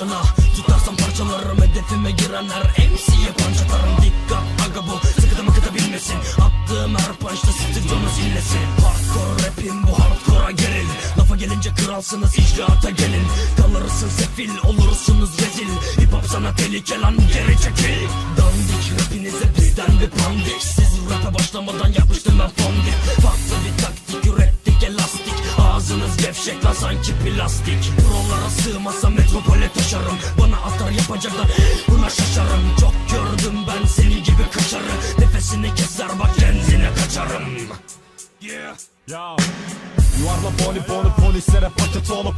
bana Tutarsam parçalarım hedefime girenler MC'ye punch atarım Dikkat aga bu sıkıda mıkıda bilmesin. Attığım her punchta stüdyonu zillesin Hardcore rapim bu hardcore'a geril Lafa gelince kralsınız icraata gelin. Kalırsın sefil olursunuz rezil. Hip hop sana tehlike lan geri çekil. Dandik rapinize bizden bir pandik Siz rap'e başlamadan yapmıştım ben fondik gevşek sanki plastik. Buralara sığmasa metropole taşarım. Bana atar yapacaklar buna şaşarım. Çok gördüm ben seni gibi kaçarı Nefesini keser bak genzine kaçarım. Yeah. Yuvarla poli poli polislere paket olup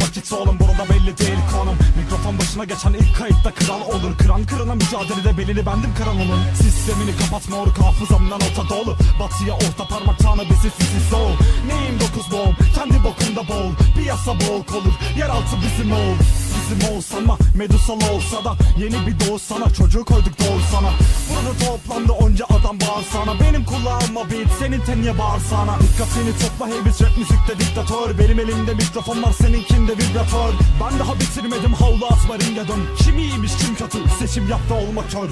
Vakit oğlum burada belli değil konum. Mikrofon başına geçen ilk kayıtta kral olur. Kıran kırana mücadelede belini bendim kıran onun Sistemini kapatma ork hafızamdan orta dolu. Batıya orta parmak tanı bizi sizi soğuk Neyim dokuz boğum kendi bokunda boğul Piyasa boğuk olur. Yeraltı bizim oğul Bizim oğul sanma medusal olsa da Yeni bir doğu sana çocuğu koyduk doğru sana Burada toplandı onca adam bağır sana Benim kulağıma beat senin teniye bağır sana Dikkatini topla hey biz rap müzikte diktatör. Benim elimde mikrofon var seninkinde vibratör. Ben daha bitirmedim havlu atma ringe dön Kim iyiymiş kim kötü? Seçim yaptı olma kör.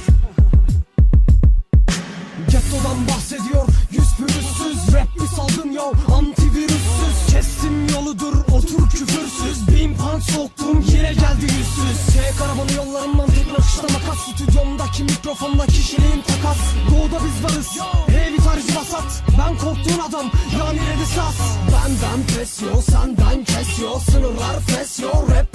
Getto'dan bahsediyor yüz pürüzsüz. Rap bir salgın yo? Antivirüssüz Kestim yoludur otur küfürsüz. Bin pound soktum yine geldi yüzsüz. T karavanı yollarımdan tek nakışta makas. Stüdyomdaki mikrofonla kişiliğim takas. Doğuda biz varız bir tarzı vasat. Ben korktuğun adam yani redisas Benden pes yo senden kes yo Sınırlar fes yo raplerin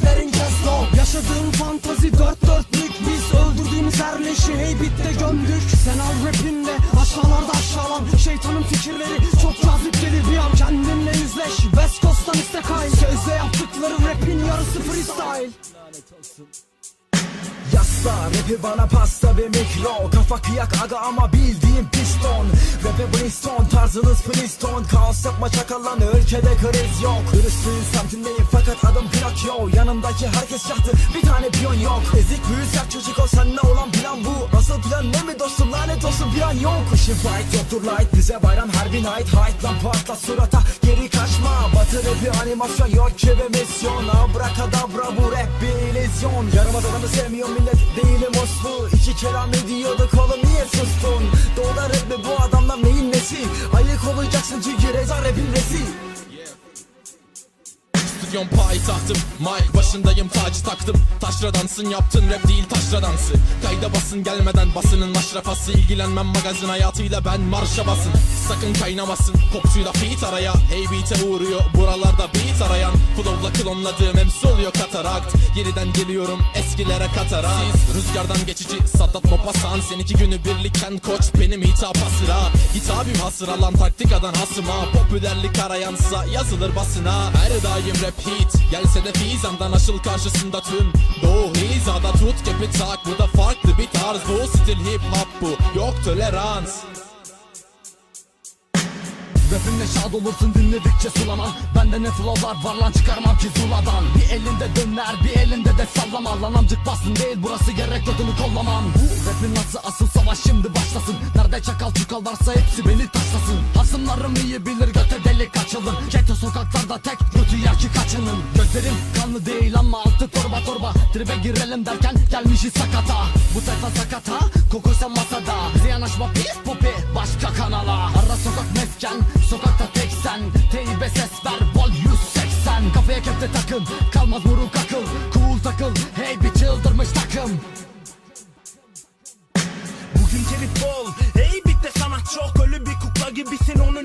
freestyle Yasla rapi bana pasta ve mikro. Kafa kıyak aga ama bildiğim piston. Rap'e Brimstone tarzınız Flintstone. Kaos yapma çakallan ülkede kriz yok. Hırslıyım semtindeyim fakat adım Pinokyo Yanımdaki herkes yahtı bir tane piyon yok. Ezik büyüz çocuk ol seninle olan plan bu. Nasıl plan ne mi dostum? Lanet olsun bir an yok. Kışın fight yoktur light. Bize bayram her bir night. Height lan patlat surata geri kaçma Batı rapi animasyon yok ki ve misyon Abrakadabra bu rap bir illüzyon. Yaramaz adamı sevmiyor millet değilim uslu İki kelam ediyorduk oğlum niye sustun? Doğuda rap bu adamlar neyin nesi? Ayık olacaksın çünkü reza rapin resi Stüdyon payitahtım Mic başındayım tacı taktım. Taşra dansın yaptın rap değil taşra dansı. Kayda basın gelmeden basının maşrafası İlgilenmem magazin hayatıyla ben marşa basın. Sakın kaynamasın popçuyla feat araya. Hey beat'e uğruyor buralarda beat arayan. Flow'la klonladığım MC oluyor katarakt. Yeniden geliyorum eskilere katarak. Siz rüzgardan geçici Sadat Mopasan. Seninki günü birlikken koç benim hitap hasıra. Hitabim hasır alan taktikadan hasıma. Popülerlik arayansa yazılır basına. Her daim rap hit Gelse de fizandan aşıl karşısında tüm Doğu hizada tut gibi tak Bu da farklı bir tarz. Bu stil hip hop bu. Yok tolerans. Rapimle şad olursun dinledikçe sulama. Bende ne flowlar var lan çıkarmam ki zuladan. Bir elinde döner bir elinde de sallama. Lan amcık bastın değil burası gerek götünü kollamam. Bu rapin nasıl asıl savaş şimdi başlasın? Nerede çakal çukal varsa hepsi beni taşlasın. Hasımlarım iyi bilir göte delik açılır. Keto sokaklarda tek Tribe girelim derken gelmişiz sakata. Bu tayfa sakata kokoysa masada. Bize yanaşma pis popi başka kanala. Ara sokak mesken sokakta tek sen. Teybe ses ver vol 180 Kafaya kepte takın kalmaz moruk akıl. Cool takıl hey bir çıldırmış takım. Bugün telif bol Hey bitti sanat çok. Ölü bir kukla gibisin onun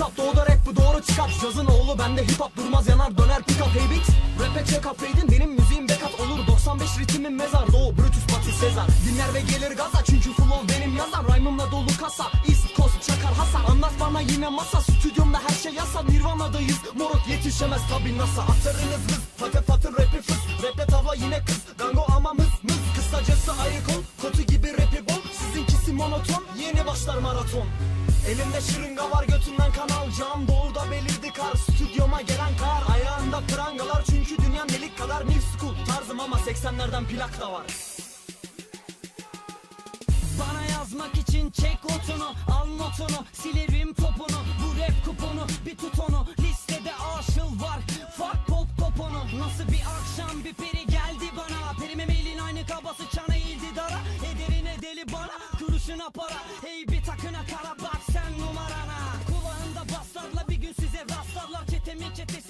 Hitap doğuda rap bu doğru çıkar Cazın oğlu bende hip hop durmaz yanar döner pick up hey bitch. Rap'e check up raid'in benim müziğim backup olur. 95 ritmim mezar doğu Brutus Batı Sezar. Dinler ve gelir gaza çünkü flow benim yazar. Rhyme'ımla dolu kasa East Coast çakar Hasan Anlat bana yine masa stüdyomda her şey yasa. Nirvana'dayız moruk yetişemez tabi NASA. Atarınız hız patır patır rapi fıs. Rap'le tavla yine kız Gango ama mız mız. Kısacası ayık ol Kotu gibi rapi bol. Sizinkisi monoton Yeni başlar maraton Elimde şırınga var götünden kan alacağım. Doğuda belirdi kar Stüdyoma gelen kar. Ayağında prangalar çünkü dünya delik kadar New school. Tarzım ama 80'lerden plak da var. Bana yazmak için çek otunu Al notunu silerim topunu. Bu rap kuponu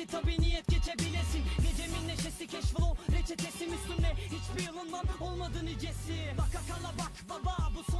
Çetesi tabi niyet geçebilesin. Gecemin neşesi cash flow reçetesi üstünde. Hiçbir yılından olmadı nicesi Baka kala bak baba bu son